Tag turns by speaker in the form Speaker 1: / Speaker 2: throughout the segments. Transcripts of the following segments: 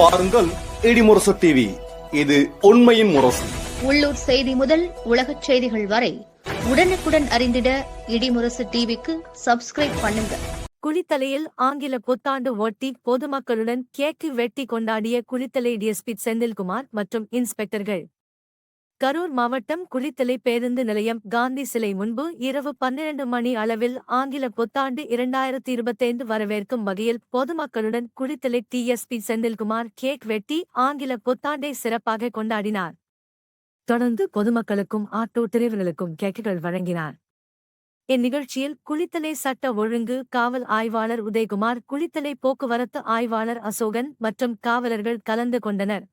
Speaker 1: பாருங்கள் இடிமுரசு டிவி இது உண்மையின் முரசு.
Speaker 2: உள்ளூர் செய்தி முதல் உலகச் செய்திகள் வரை உடனுக்குடன் அறிந்திட இடிமுரசு டிவிக்கு சப்ஸ்கிரைப் பண்ணுங்க.
Speaker 3: குளித்தலையில் ஆங்கில புத்தாண்டு ஒட்டி பொதுமக்களுடன் கேக்கு வெட்டி கொண்டாடிய குளித்தலை டிஎஸ்பி செந்தில்குமார் மற்றும் இன்ஸ்பெக்டர்கள். கரூர் மாவட்டம் குளித்தலை பேருந்து நிலையம் காந்தி சிலை முன்பு இரவு பன்னிரண்டு மணி அளவில் ஆங்கில புத்தாண்டு இரண்டாயிரத்தி இருபத்தைந்து வரவேற்கும் வகையில் பொதுமக்களுடன் குளித்தலை டிஎஸ்பி செந்தில்குமார் கேக் வெட்டி ஆங்கில புத்தாண்டை சிறப்பாக கொண்டாடினார். தொடர்ந்து பொதுமக்களுக்கும் ஆட்டோ டிரைவர்களுக்கும் கேக்குகள் வழங்கினார். இந்நிகழ்ச்சியில் குளித்தலை சட்ட ஒழுங்கு காவல் ஆய்வாளர் உதயகுமார் குளித்தலை போக்குவரத்து ஆய்வாளர் அசோகன் மற்றும் காவலர்கள் கலந்து கொண்டனர்.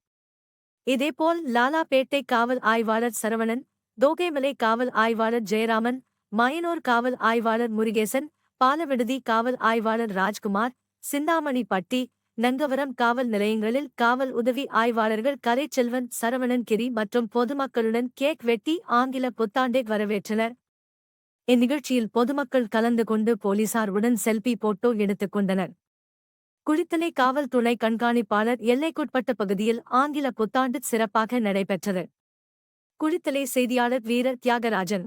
Speaker 3: இதேபோல் லாலாபேட்டை காவல் ஆய்வாளர் சரவணன் தோகைமலை காவல் ஆய்வாளர் ஜெயராமன் மயனூர் காவல் ஆய்வாளர் முருகேசன் பாலவிடுதி காவல் ஆய்வாளர் ராஜ்குமார் சிந்தாமணி பட்டி நங்கவரம் காவல் நிலையங்களில் காவல் உதவி ஆய்வாளர்கள் கரைச்செல்வன் சரவணன் கிரி மற்றும் பொதுமக்களுடன் கேக் வெட்டி ஆங்கில புத்தாண்டை வரவேற்றனர். இந்நிகழ்ச்சியில் பொதுமக்கள் கலந்து கொண்டு போலீசார் உடன் செல்பி போட்டோ எடுத்துக் கொண்டனர். குளித்தலை காவல் துணை கண்காணிப்பாளர் எல்லைக்குட்பட்ட பகுதியில் ஆங்கில புத்தாண்டு சிறப்பாக நடைபெற்றது. குளித்தலை செய்தியாளர் வீரர் தியாகராஜன்